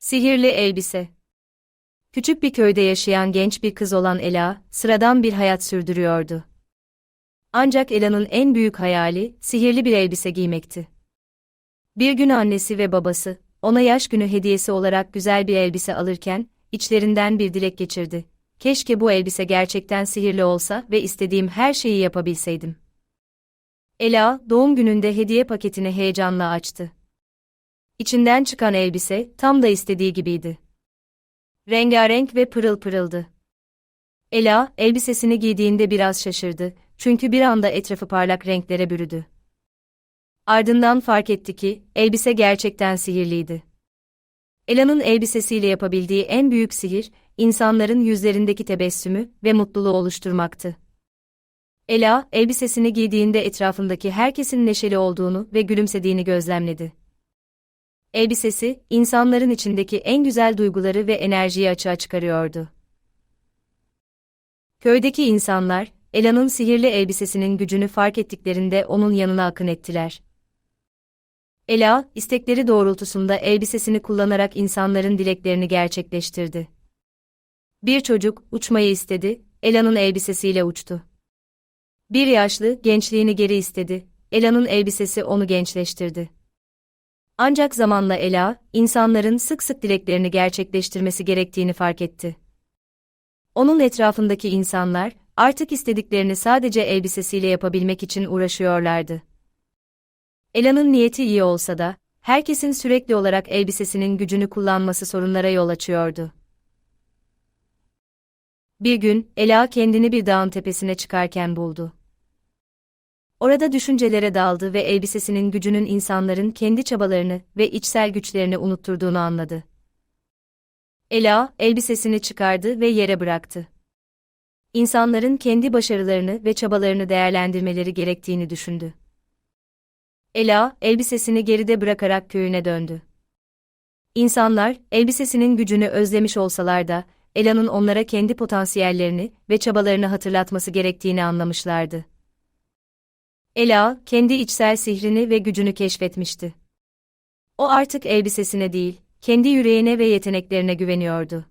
Sihirli elbise. Küçük bir köyde yaşayan genç bir kız olan Ela, sıradan bir hayat sürdürüyordu. Ancak Ela'nın en büyük hayali, sihirli bir elbise giymekti. Bir gün annesi ve babası, ona yaş günü hediyesi olarak güzel bir elbise alırken, içlerinden bir dilek geçirdi. Keşke bu elbise gerçekten sihirli olsa ve istediğim her şeyi yapabilseydim. Ela, doğum gününde hediye paketini heyecanla açtı. İçinden çıkan elbise, tam da istediği gibiydi. Rengarenk ve pırıl pırıldı. Ela, elbisesini giydiğinde biraz şaşırdı, çünkü bir anda etrafı parlak renklere bürüdü. Ardından fark etti ki, elbise gerçekten sihirliydi. Ela'nın elbisesiyle yapabildiği en büyük sihir, insanların yüzlerindeki tebessümü ve mutluluğu oluşturmaktı. Ela, elbisesini giydiğinde etrafındaki herkesin neşeli olduğunu ve gülümsediğini gözlemledi. Elbisesi, insanların içindeki en güzel duyguları ve enerjiyi açığa çıkarıyordu. Köydeki insanlar, Ela'nın sihirli elbisesinin gücünü fark ettiklerinde onun yanına akın ettiler. Ela, istekleri doğrultusunda elbisesini kullanarak insanların dileklerini gerçekleştirdi. Bir çocuk, uçmayı istedi, Ela'nın elbisesiyle uçtu. Bir yaşlı, gençliğini geri istedi, Ela'nın elbisesi onu gençleştirdi. Ancak zamanla Ela, insanların sık sık dileklerini gerçekleştirmesi gerektiğini fark etti. Onun etrafındaki insanlar, artık istediklerini sadece elbisesiyle yapabilmek için uğraşıyorlardı. Ela'nın niyeti iyi olsa da, herkesin sürekli olarak elbisesinin gücünü kullanması sorunlara yol açıyordu. Bir gün, Ela kendini bir dağın tepesine çıkarken buldu. Orada düşüncelere daldı ve elbisesinin gücünün insanların kendi çabalarını ve içsel güçlerini unutturduğunu anladı. Ela, elbisesini çıkardı ve yere bıraktı. İnsanların kendi başarılarını ve çabalarını değerlendirmeleri gerektiğini düşündü. Ela, elbisesini geride bırakarak köyüne döndü. İnsanlar, elbisesinin gücünü özlemiş olsalar da, Ela'nın onlara kendi potansiyellerini ve çabalarını hatırlatması gerektiğini anlamışlardı. Ela, kendi içsel sihrini ve gücünü keşfetmişti. O artık elbisesine değil, kendi yüreğine ve yeteneklerine güveniyordu.